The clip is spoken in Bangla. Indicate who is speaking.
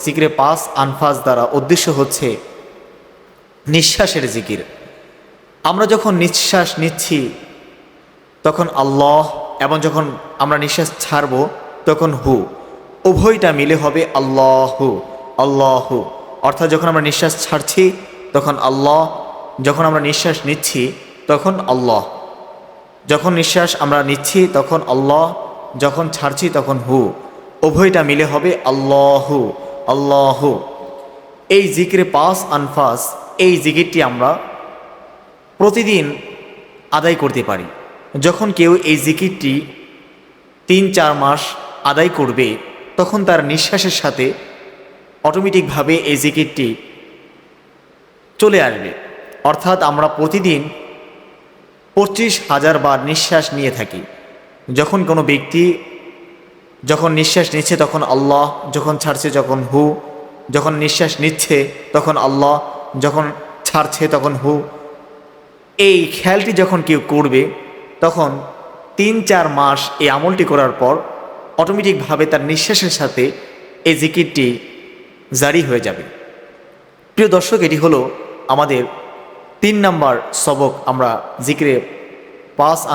Speaker 1: জিকিরে পাস আনফাস দ্বারা উদ্দেশ্য হচ্ছে নিঃশ্বাসের জিকির। আমরা যখন নিঃশ্বাস নিচ্ছি, তখন আল্লাহ এবং যখন আমরা নিঃশ্বাস ছাড়ব, তখন হু। উভয়টা মিলে হবে আল্লাহু আল্লাহু। অর্থাৎ যখন আমরা নিঃশ্বাস ছাড়ছি, তখন আল্লাহ, যখন আমরা নিঃশ্বাস নিচ্ছি, তখন আল্লাহ। যখন নিঃশ্বাস আমরা নিচ্ছি, তখন আল্লাহ, যখন ছাড়ছি, তখন হু। উভয়টা মিলে হবে আল্লাহু। আল্লাহু। এই জিকিরে পাস আনফাস, এই জিকিরটি আমরা প্রতিদিন আদায় করতে পারি। যখন কেউ এই জিকিরটি তিন চার মাস আদায় করবে, তখন তার নিঃশ্বাসের সাথে অটোমেটিকভাবে এই জিকিরটি চলে আসবে। অর্থাৎ আমরা প্রতিদিন পঁচিশ হাজার বার নিঃশ্বাস নিয়ে থাকি। যখন কোনো ব্যক্তি যখন নিঃশ্বাস নিচ্ছে তখন আল্লাহ, যখন ছাড়ছে যখন হু, যখন নিঃশ্বাস নিচ্ছে তখন আল্লাহ, যখন ছাড়ছে তখন হু। এই খেয়ালটি যখন কেউ করবে, তখন তিন চার মাস এই আমলটি করার পর অটোমেটিকভাবে তার নিঃশ্বাসের সাথে এই জিকিরটি জারি হয়ে যাবে। প্রিয় দর্শক, এটি হলো আমাদের তিন নাম্বার সবক আমরা জিকিরে পাস